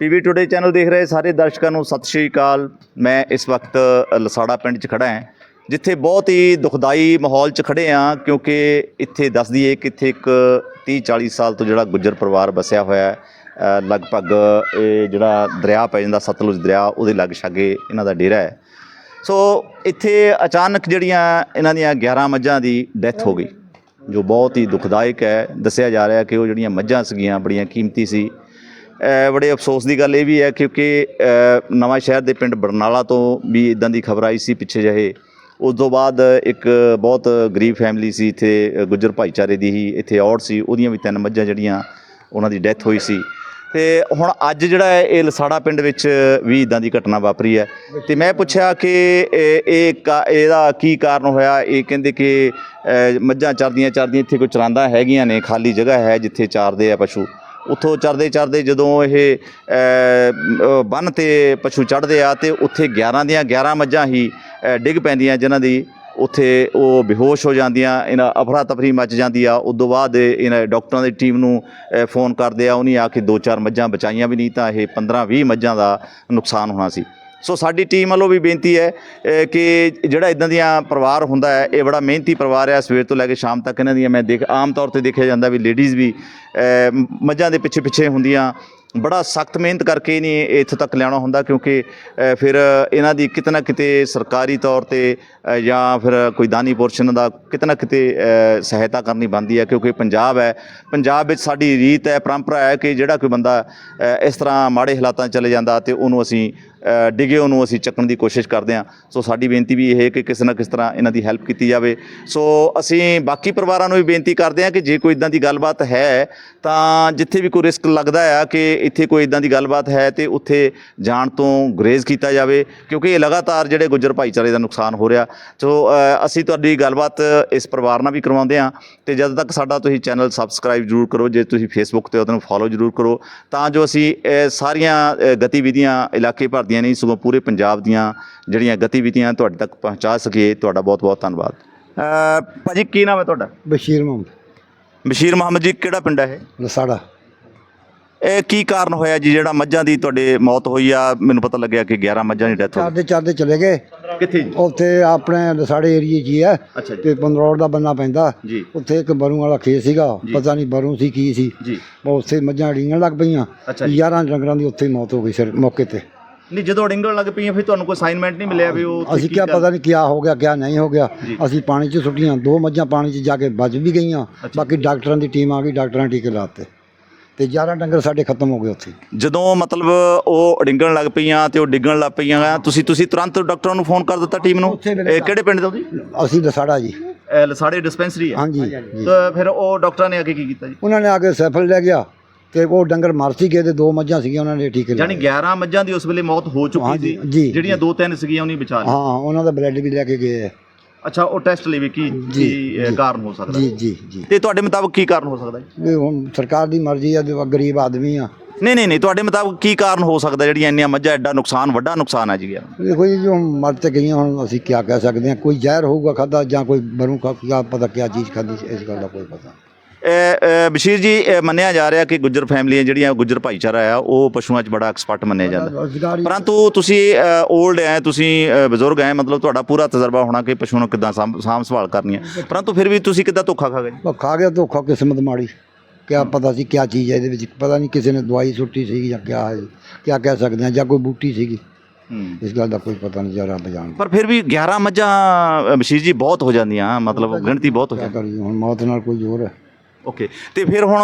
PV today channel ਦੇਖ ਰਹੇ ਸਾਰੇ ਦਰਸ਼ਕਾਂ ਨੂੰ ਸਤਿ ਸ਼੍ਰੀ ਅਕਾਲ। ਮੈਂ ਇਸ ਵਕਤ ਲਸਾੜਾ ਪਿੰਡ 'ਚ ਖੜਾ ਹਾਂ, ਜਿੱਥੇ ਬਹੁਤ ਹੀ ਦੁਖਦਾਈ ਮਾਹੌਲ 'ਚ ਖੜੇ ਹਾਂ, ਕਿਉਂਕਿ ਇੱਥੇ ਦੱਸ ਦਈਏ ਕਿ ਇੱਥੇ ਇੱਕ 30 40 ਸਾਲ ਤੋਂ ਜਿਹੜਾ ਗੁੱਜਰ ਪਰਿਵਾਰ ਵਸਿਆ ਹੋਇਆ ਹੈ ਲਗਭਗ ਇਹ ਜਿਹੜਾ ਦਰਿਆ ਪੈ ਜਾਂਦਾ, ਸਤਲੁਜ ਦਰਿਆ, ਉਹਦੇ ਲੱਗ ਛਾਗੇ ਇਹਨਾਂ ਦਾ ਡੇਰਾ ਹੈ। ਸੋ ਇੱਥੇ ਅਚਾਨਕ ਜਿਹੜੀਆਂ ਇਹਨਾਂ ਦੀਆਂ 11 ਮੱਝਾਂ ਦੀ ਡੈਥ ਹੋ ਗਈ, ਜੋ ਬਹੁਤ ਹੀ ਦੁਖਦਾਇਕ ਹੈ। ਦੱਸਿਆ ਜਾ ਰਿਹਾ ਕਿ ਉਹ ਜਿਹੜੀਆਂ ਮੱਝਾਂ ਸੀਗੀਆਂ, ਬੜੀਆਂ ਕੀਮਤੀ ਸੀ ਬੜੇ ਅਫਸੋਸ ਦੀ ਗੱਲ ਇਹ ਵੀ ਹੈ ਕਿਉਂਕਿ ਅ, ਨਵਾਂ ਸ਼ਹਿਰ ਦੇ ਪਿੰਡ ਬਰਨਾਲਾ ਤੋਂ ਵੀ ਇਦਾਂ ਦੀ ਖਬਰ ਆਈ ਸੀ ਪਿੱਛੇ ਜਿਹੇ। ਉਸ ਤੋਂ ਬਾਅਦ ਇੱਕ ਬਹੁਤ ਗਰੀਬ ਫੈਮਿਲੀ ਸੀ ਇੱਥੇ ਗੁੱਜਰ ਭਾਈਚਾਰੇ ਦੀ ਹੀ ਇੱਥੇ ਔੜ ਸੀ ਉਹਦੀਆਂ ਵੀ ਤਿੰਨ ਮੱਝਾਂ ਜਿਹੜੀਆਂ ਉਹਨਾਂ ਦੀ ਡੈਥ ਹੋਈ ਸੀ। ਤੇ ਹੁਣ ਅੱਜ ਜਿਹੜਾ ਹੈ ਇਹ ਲਸਾੜਾ ਪਿੰਡ ਵਿੱਚ ਵੀ ਇਦਾਂ ਦੀ ਘਟਨਾ ਵਾਪਰੀ ਹੈ। ਤੇ ਮੈਂ ਪੁੱਛਿਆ ਕਿ ਇਹ ਕਾ- ਇਹਦਾ ਕੀ ਕਾਰਨ ਹੋਇਆ? ਇਹ ਕਹਿੰਦੇ ਕਿ ਮੱਝਾਂ ਚਰਦੀਆਂ ਚਰਦੀਆਂ ਇੱਥੇ ਕੋਈ ਚਰਾਂਦਾ ਹੈਗੀਆਂ ਨੇ ਖਾਲੀ ਜਗ੍ਹਾ ਹੈ ਜਿੱਥੇ ਚਾਰਦੇ ਆ ਪਸ਼ੂ। ਉੱਥੋਂ ਚਰਦੇ ਚਰਦੇ ਜਦੋਂ ਇਹ ਬੰਨ ਤੇ ਪਸ਼ੂ ਚੜਦੇ ਆ ਤੇ ਉੱਥੇ 11 ਦੀਆਂ 11 ਮੱਝਾਂ ਹੀ ਡਿੱਗ ਪੈਂਦੀਆਂ ਜਿਨ੍ਹਾਂ ਦੀ ਉੱਥੇ ਉਹ ਬੇਹੋਸ਼ ਹੋ ਜਾਂਦੀਆਂ, ਇਹਨਾਂ ਅਫਰਾ ਤਫਰੀ ਮਚ ਜਾਂਦੀ ਆ। ਉਦੋਂ ਬਾਅਦ ਇਹਨਾਂ ਡਾਕਟਰਾਂ ਦੀ ਟੀਮ ਨੂੰ ਫੋਨ ਕਰਦੇ ਆ, ਉਹਨੇ ਆ ਕੇ ਦੋ ਚਾਰ ਮੱਝਾਂ ਬਚਾਈਆਂ ਵੀ ਨਹੀਂ ਤਾਂ ਇਹ 15 20 ਮੱਝਾਂ ਦਾ ਨੁਕਸਾਨ ਹੋਣਾ ਸੀ। ਸੋ ਸਾਡੀ ਟੀਮ ਵੱਲੋਂ ਵੀ ਬੇਨਤੀ ਹੈ ਕਿ ਜਿਹੜਾ ਇਦਾਂ ਦੀਆਂ ਪਰਿਵਾਰ ਹੁੰਦਾ ਹੈ, ਇਹ ਬੜਾ ਮਿਹਨਤੀ ਪਰਿਵਾਰ ਹੈ। ਸਵੇਰ ਤੋਂ ਲੈ ਕੇ ਸ਼ਾਮ ਤੱਕ ਇਹਨਾਂ ਦੀਆਂ ਮੈਂ ਦੇਖ, ਆਮ ਤੌਰ ਤੇ ਦੇਖਿਆ ਜਾਂਦਾ ਵੀ ਲੇਡੀਜ਼ ਵੀ ਮੱਝਾਂ ਦੇ ਪਿੱਛੇ ਪਿੱਛੇ ਹੁੰਦੀਆਂ ਬੜਾ ਸਖਤ ਮਿਹਨਤ ਕਰਕੇ ਇਹਨੇ ਇਹ ਇੱਥੋਂ ਤੱਕ ਲਿਆਉਣਾ ਹੁੰਦਾ ਕਿਉਂਕਿ ਫਿਰ ਇਹਨਾਂ ਦੀ ਕਿਤੇ ਨਾ ਕਿਤੇ ਸਰਕਾਰੀ ਤੌਰ ਤੇ ਜਾਂ ਫਿਰ ਕੋਈ ਦਾਨੀ ਪੋਰਸ਼ਨ ਦਾ ਕਿਤੇ ਨਾ ਕਿਤੇ ਸਹਾਇਤਾ ਕਰਨੀ ਬਣਦੀ ਹੈ ਕਿਉਂਕਿ ਪੰਜਾਬ ਹੈ। ਪੰਜਾਬ ਵਿੱਚ ਸਾਡੀ ਰੀਤ ਹੈ ਪਰੰਪਰਾ ਹੈ ਕਿ ਜਿਹੜਾ ਕੋਈ ਬੰਦਾ ਇਸ ਤਰ੍ਹਾਂ ਮਾੜੇ ਹਾਲਾਤਾਂ ਚਲੇ ਜਾਂਦਾ ਤੇ ਉਹਨੂੰ ਅਸੀਂ ਅ, ਡਿੱਗੇ ਉਹਨੂੰ ਅਸੀਂ ਚੱਕਣ ਦੀ ਕੋਸ਼ਿਸ਼ ਕਰਦੇ ਹਾਂ। ਸੋ ਸਾਡੀ ਬੇਨਤੀ ਵੀ ਇਹ ਹੈ ਕਿ ਕਿਸੇ ਨਾ ਕਿਸ ਤਰ੍ਹਾਂ ਇਹਨਾਂ ਦੀ ਹੈਲਪ ਕੀਤੀ ਜਾਵੇ। ਸੋ ਅਸੀਂ ਬਾਕੀ ਪਰਿਵਾਰਾਂ ਨੂੰ ਵੀ ਬੇਨਤੀ ਕਰਦੇ ਹਾਂ ਕਿ ਜੇ ਕੋਈ ਇਦਾਂ ਦੀ ਗੱਲਬਾਤ ਹੈ ਤਾਂ ਜਿੱਥੇ ਵੀ ਕੋਈ ਰਿਸਕ ਲੱਗਦਾ ਆ ਕਿ ਇੱਥੇ ਕੋਈ ਇਦਾਂ ਦੀ ਗੱਲਬਾਤ ਹੈ ਤੇ ਉੱਥੇ ਜਾਣ ਤੋਂ ਗੁਰੇਜ਼ ਕੀਤਾ ਜਾਵੇ ਕਿਉਂਕਿ ਇਹ ਲਗਾਤਾਰ ਜਿਹੜੇ ਗੁੱਜਰ ਭਾਈਚਾਰੇ ਦਾ ਨੁਕਸਾਨ ਹੋ ਰਿਹਾ। ਸੋ ਅਸੀਂ ਤੁਹਾਡੀ ਗੱਲਬਾਤ ਇਸ ਪਰਿਵਾਰ ਨਾਲ ਵੀ ਕਰਵਾਉਂਦੇ ਹਾਂ ਤੇ ਜਦ ਤੱਕ ਸਾਡਾ ਤੁਸੀਂ ਚੈਨਲ ਸਬਸਕ੍ਰਾਈਬ ਜ਼ਰੂਰ ਕਰੋ ਜੇ ਤੁਸੀਂ ਫੇਸਬੁੱਕ ਤੇ ਉਹਨੂੰ ਫੋਲੋ ਜ਼ਰੂਰ ਕਰੋ ਤਾਂ ਜੋ ਅਸੀਂ ਸਾਰੀਆਂ ਗਤੀਵਿਧੀਆਂ ਇਲਾਕੇ ਭਰ ਦੀਆਂ ਨਹੀਂ ਸਗੋਂ ਪੂਰੇ ਪੰਜਾਬ ਦੀਆਂ ਜਿਹੜੀਆਂ ਗਤੀਵਿਧੀਆਂ ਤੁਹਾਡੇ ਤੱਕ ਪਹੁੰਚਾ ਸਕੀਏ। ਤੁਹਾਡਾ ਬਹੁਤ ਬਹੁਤ ਧੰਨਵਾਦ। ਭਾਜੀ ਕੀ ਨਾਮ ਹੈ ਤੁਹਾਡਾ? ਬਸ਼ੀਰ ਮੁਹੰਮਦ। ਬਸ਼ੀਰ ਮੁਹੰਮਦ ਜੀ ਕਿਹੜਾ ਪਿੰਡ ਹੈ ਇਹ? ਲਸਾੜਾ। ਇਹ ਕੀ ਕਾਰਨ ਹੋਇਆ ਜੀ? ਜਿਹੜਾ ਮੱਝਾਂ ਦੀ ਤੁਹਾਡੇ ਮੌਤ ਹੋਈ ਆ ਮੈਨੂੰ ਪਤਾ ਲੱਗਿਆ ਕਿ 11 ਮੱਝਾਂ ਦੀ ਡੈਥ ਹੋ ਚਾਰਦੇ ਚਾਰਦੇ ਚਲੇ ਗਏ। ਗਈ ਕਿੱਥੇ ਜੀ? ਉੱਥੇ ਆਪਣੇ ਲਸਾੜੇ ਏਰੀਏ 'ਚ ਹੀ ਹੈ ਅੱਛਾ ਜੀ। ਤੇ ਪੰਦਰੌੜ ਦਾ ਬੰਨਾ ਪੈਂਦਾ। ਜੀ। ਉੱਥੇ ਇੱਕ ਬਰੂ ਵਾਲਾ ਖੇਤ ਸੀਗਾ। ਪਤਾ ਨਹੀਂ ਬਰੂ ਸੀ ਕੀ ਸੀ। ਜੀ। ਉਹ ਉੱਥੇ ਮੱਝਾਂ ਡੀਆਂ ਲੱਗ ਪਈਆਂ। ਅੱਛਾ ਜੀ। 11 ਡੰਗਰਾਂ ਦੀ ਉੱਥੇ ਹੀ ਮੌਤ ਹੋ ਗਈ ਸਿਰ ਮੌਕੇ ਤੇ। ਨਹੀਂ ਜਦੋਂ ਡਿੰਗਣ ਲੱਗ ਪਈਆਂ ਫਿਰ ਤੁਹਾਨੂੰ ਕੋਈ ਅਸਾਈਨਮੈਂਟ ਨਹੀਂ ਮਿਲਿਆ ਵੀ ਉਹ ਅਸੀਂ ਕੀ ਕਿਹਾ ਕਰ- ਪਤਾ ਨਹੀਂ ਕਿਆ ਹੋ ਗਿਆ ਕਿਆ ਨਹੀਂ ਹੋ ਗਿਆ। ਜੀ। ਅਸੀਂ ਪਾਣੀ 'ਚ ਸੁੱਟੀਆਂ। ਦੋ ਮੱਝਾਂ ਪਾਣੀ 'ਚ ਜਾ ਕੇ ਬਚ ਵੀ ਗਈਆਂ। ਬਾਕੀ ਡਾਕਟਰਾਂ ਦੀ ਟੀਮ ਆ ਗਈ ਡਾਕਟਰਾਂ ਨੇ ਟੀਕੇ ਲਾਤੇ ਤੇ 11 ਡੰਗਰ ਸਾਡੇ ਖਤਮ ਹੋ ਗਏ ਉੱਥੇ। ਜਦੋਂ ਮਤਲਬ ਉਹ ਡਿੰਗਣ ਲੱਗ ਪਈਆਂ ਤੇ ਉਹ ਡਿੱਗਣ ਲੱਗ ਪਈਆਂ ਤੁਸੀਂ ਤੁਸੀਂ ਤੁਰੰਤ ਡਾਕਟਰਾਂ ਨੂੰ ਫੋਨ ਕਰ ਦਿੱਤਾ ਟੀਮ ਨੂੰ? ਇਹ ਕਿਹੜੇ ਪਿੰਡ ਦਾ ਜੀ? ਅਸੀਂ ਲਸਾੜਾ ਜੀ। ਲਸਾੜੇ ਡਿਸਪੈਂਸਰੀ ਹੈ ਹਾਂਜੀ। ਜੀ ਤਾਂ ਫਿਰ ਉਹ ਡਾਕਟਰਾਂ ਨੇ ਆ ਕੇ ਕੀ ਕੀਤਾ ਜੀ? ਉਹਨਾਂ ਨੇ ਆ ਕੇ ਸੈਫਲ ਲੈ ਗਿਆ ਤੇ ਉਹ ਡੰਗਰ ਮਰ ਸੀ ਗਏ ਤੇ ਦੋ ਮੱਝਾਂ ਸੀਗੀਆਂ ਉਹਨਾਂ ਨੇ ਟੀਕੇ ਯਾਨੀ ਲਾਏ 11 ਮੱਝਾਂ ਦੀ ਉਸ ਵੇਲੇ ਮੌਤ ਹੋ ਚੁੱਕੀ ਸੀ। ਜਿਹੜੀਆਂ ਦੋ ਤਿੰਨ ਸੀਗੀਆਂ ਉਹਨੇ ਲਈ ਹਾਂ ਉਹਨਾਂ ਦਾ ਬਲੱਡ ਵੀ ਲੈ ਕੇ ਗਏ। ਅੱਛਾ ਉਹ ਟੈਸਟ ਲਈ ਵੀ ਕੀ ਕੀ ਅ, ਕਾਰਨ ਹੋ ਸਕਦਾ? ਜੀ ਜੀ ਜੀ। ਤੇ ਤੁਹਾਡੇ ਮੁਤਾਬਕ ਕੀ ਕਾਰਨ ਹੋ ਸਕਦਾ ਵੀ ਹੁਣ ਸਰਕਾਰ ਦੀ ਮਰਜ਼ੀ ਆ ਤੇ ਗਰੀਬ ਆਦਮੀ ਆ। ਨਹੀਂ ਨਹੀਂ ਨਹੀਂ ਤੁਹਾਡੇ ਮੁਤਾਬਕ ਕੀ ਕਾਰਨ ਹੋ ਸਕਦਾ ਜਿਹੜੀਆਂ ਇੰਨੀਆਂ ਮੱਝਾਂ ਐਡਾ ਨੁਕਸਾਨ ਵੱਡਾ ਨੁਕਸਾਨ ਹੈ ਜੀ ਯਾਰ ਦੇਖੋ ਜੀ ਜੋ ਮਰ ਤੇ ਗਈਆਂ ਹੁਣ ਅਸੀਂ ਕੀ ਕਹਿ ਸਕਦੇ ਹਾਂ ਕੋਈ ਜ਼ਹਿਰ ਹੋਊਗਾ ਖਾਦਾ ਜਾਂ ਕੋਈ ਬਰੂ ਖਾ ਪਤਾ ਕਿਆ ਚੀਜ਼ ਖਾਦੀ ਇਸ ਗੱਲ ਦਾ ਕੋਈ ਪਤਾ ਇਹ, ਬਸ਼ੀਰ ਜੀ ਇਹ ਮੰਨਿਆ ਜਾ ਰਿਹਾ ਕਿ ਗੁੱਜਰ ਫੈਮਲੀਆਂ ਜਿਹੜੀਆਂ ਗੁੱਜਰ ਭਾਈਚਾਰਾ ਆ ਉਹ ਪਸ਼ੂਆਂ 'ਚ ਬੜਾ ਐਕਸਪਰਟ ਮੰਨਿਆ ਜਾਂਦਾ। ਪਰੰਤੂ ਤੁਸੀਂ 올ਡ ਹੈ ਤੁਸੀਂ ਬਜ਼ੁਰਗ ਹੈ ਮਤਲਬ ਤੁਹਾਡਾ ਪੂਰਾ ਤਜਰਬਾ ਹੋਣਾ ਕਿ ਪਸ਼ੂ ਨੂੰ ਕਿੱਦਾਂ ਸਾਂਭ ਸਾਂਭ ਸੰਭਾਲ ਕਰਨੀ ਹੈ ਪਰੰਤੂ ਫਿਰ ਵੀ ਤੁਸੀਂ ਕਿੱਦਾਂ ਧੋਖਾ ਖਾ ਗਏ? ਜੀ? ਉਹ ਖਾ ਗਿਆ ਧੋਖਾ ਕਿਸਮਤ ਮਾੜੀ। ਕਿਆ ਪਤਾ ਸੀ ਕਿਆ ਚੀਜ਼ ਹੈ ਇਹਦੇ ਵਿੱਚ ਪਤਾ ਨਹੀਂ ਕਿਸੇ ਨੇ ਦਵਾਈ ਸੁੱਟੀ ਸੀਗੀ ਜਾਂ ਕਿਆ ਹੈ ਕਿਆ ਕਹਿ ਸਕਦੇ ਹਾਂ ਜਾਂ ਕੋਈ ਬੂਟੀ ਸੀਗੀ। ਇਸ ਗੱਲ ਦਾ ਕੋਈ ਪਤਾ ਨਹੀਂ ਜਰਾ ਬਜਾਨ ਪਰ ਫਿਰ ਵੀ 11 ਮੱਝਾਂ ਬਸ਼ੀਰ ਜੀ ਬਹੁਤ ਹੋ ਜਾਂਦੀਆਂ ਮਤਲਬ ਗਿਣਤੀ ਬਹੁਤ ਹੋ ਜਾਂਦੀ। ਹੁਣ ਮੌਤ ਨਾਲ ਕੋਈ ਜ਼ੋਰ ਹੈ। ਓਕੇ ਤੇ ਫਿਰ ਹੁਣ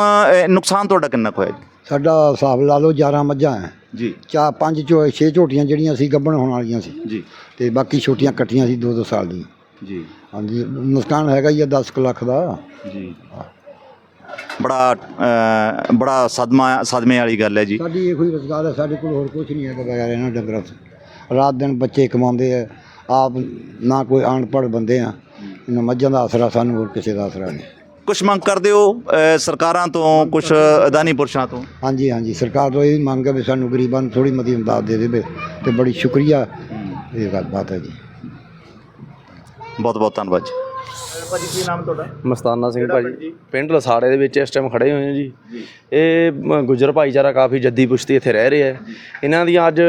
ਨੁਕਸਾਨ ਤੁਹਾਡਾ ਕਿੰਨਾ ਕੁ ਹੋਇਆ ਜੀ? ਸਾਡਾ ਹਿਸਾਬ ਲਾ ਲਓ 11 ਮੱਝਾਂ ਹੈ। ਜੀ। ਚਾ ਪੰਜ ਚੋ ਛੇ ਝੋਟੀਆਂ ਜਿਹੜੀਆਂ ਸੀ ਗੱਭਣ ਹੋਣ ਵਾਲੀਆਂ ਸੀ। ਜੀ। ਤੇ ਬਾਕੀ ਛੋਟੀਆਂ ਕੱਟੀਆਂ ਸੀ 2-2 ਸਾਲ ਦੀਆਂ। ਜੀ। ਹਾਂਜੀ ਨੁਕਸਾਨ ਹੈਗਾ ਹੀ ਆ 10 ਕੁ ਲੱਖ ਦਾ। ਜੀ। ਬੜਾ ਬੜਾ ਸਦਮਾ ਸਦਮੇ ਵਾਲੀ ਗੱਲ ਹੈ ਜੀ। ਸਾਡੀ ਇਹੋ ਹੀ ਰੁਜ਼ਗਾਰ ਹੈ ਸਾਡੇ ਕੋਲ ਹੋਰ ਕੁਝ ਨਹੀਂ ਹੈਗਾ ਬਗੈਰ ਇਹਨਾਂ ਡੰਗਰਾਂ ਤੋਂ। ਰਾਤ ਦਿਨ ਬੱਚੇ ਕਮਾਉਂਦੇ ਆ ਆਪ ਨਾ ਕੋਈ ਅਨਪੜ੍ਹ ਬੰਦੇ ਆ। ਇਹਨਾਂ ਮੱਝਾਂ ਦਾ ਆਸਰਾ ਸਾਨੂੰ ਹੋਰ ਕਿਸੇ ਦਾ ਆਸਰਾ ਨਹੀਂ। ਕੁਝ ਮੰਗ ਕਰਦੇ ਹੋ ਅ, ਸਰਕਾਰਾਂ ਤੋਂ ਕੁਝ ਅਦਾਨੀ ਪੁਰਸ਼ਾਂ ਤੋਂ? ਹਾਂਜੀ ਹਾਂਜੀ ਸਰਕਾਰ ਤੋਂ ਇਹ ਮੰਗ ਹੈ ਵੀ ਸਾਨੂੰ ਗਰੀਬਾਂ ਨੂੰ ਥੋੜੀ ਮਤੀ ਇਮਦਾਦ ਦੇ ਦੇਵੇ ਤੇ ਬੜੀ ਸ਼ੁਕਰੀਆ। ਇਹ ਗੱਲ ਬਾਤ ਹੈ ਜੀ। ਬਹੁਤ ਬਹੁਤ ਧੰਨਵਾਦ ਜੀ। ਭਾਜੀ ਕੀ ਨਾਮ ਤੁਹਾਡਾ? ਮਸਤਾਨਾ ਸਿੰਘ ਭਾਜੀ। ਜੀ? ਪਿੰਡ ਲਸਾੜੇ ਦੇ ਵਿੱਚ ਇਸ ਟਾਈਮ ਖੜੇ ਹੋਏ ਹਾਂ ਜੀ। ਇਹ ਮ, ਗੁੱਜਰ ਭਾਈਚਾਰਾ ਕਾਫੀ ਜੱਦੀ ਪੁਸ਼ਤੀ ਇੱਥੇ ਰਹਿ ਰਿਹਾ ਹੈ। ਇਹਨਾਂ ਦੀ ਅੱਜ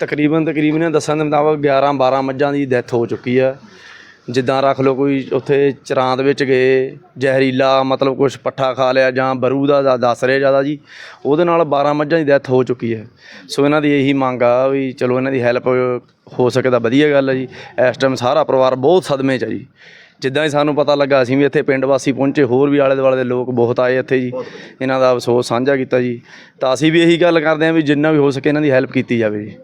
ਤਕਰੀਬਨ ਤਕਰੀਬਨ ਇਹਨਾਂ ਦੱਸਣ ਦੇ ਮੁਤਾਬਕ 11 12 ਮੱਝਾਂ ਦੀ ਡੈਥ ਹੋ ਚੁੱਕੀ ਆ ਜਿੱਦਾਂ ਰੱਖ ਲਓ ਕੋਈ ਉੱਥੇ ਚਰਾਂ ਦੇ ਵਿੱਚ ਗਏ, ਜ਼ਹਿਰੀਲਾ ਮਤਲਬ ਕੁਛ ਪੱਠਾ ਖਾ ਲਿਆ ਜਾਂ ਬਰੂ ਦਾ ਦੱਸ ਰਹੇ ਜ਼ਿਆਦਾ ਜੀ, ਉਹਦੇ ਨਾਲ 12 ਮੱਝਾਂ ਦੀ ਡੈਥ ਹੋ ਚੁੱਕੀ ਹੈ। ਸੋ ਇਹਨਾਂ ਦੀ ਇਹੀ ਮੰਗ ਆ ਵੀ ਚਲੋ ਇਹਨਾਂ ਦੀ ਹੈਲਪ ਹੋ ਸਕੇ ਤਾਂ ਵਧੀਆ ਗੱਲ ਹੈ ਜੀ। ਇਸ ਟਾਈਮ ਸਾਰਾ ਪਰਿਵਾਰ ਬਹੁਤ ਸਦਮੇ 'ਚ ਹੈ ਜੀ। ਜਿੱਦਾਂ ਹੀ ਸਾਨੂੰ ਪਤਾ ਲੱਗਾ, ਅਸੀਂ ਵੀ ਇੱਥੇ ਪਿੰਡ ਵਾਸੀ ਪਹੁੰਚੇ, ਹੋਰ ਵੀ ਆਲੇ ਦੁਆਲੇ ਦੇ ਲੋਕ ਬਹੁਤ ਆਏ ਇੱਥੇ ਜੀ। ਇਹਨਾਂ ਦਾ ਅਫਸੋਸ ਸਾਂਝਾ ਕੀਤਾ ਜੀ। ਤਾਂ ਅਸੀਂ ਵੀ ਇਹੀ ਗੱਲ ਕਰਦੇ ਹਾਂ ਵੀ ਜਿੰਨਾ ਵੀ ਹੋ ਸਕੇ ਇਹਨਾਂ ਦੀ ਹੈਲਪ ਕੀਤੀ ਜਾਵੇ ਜੀ।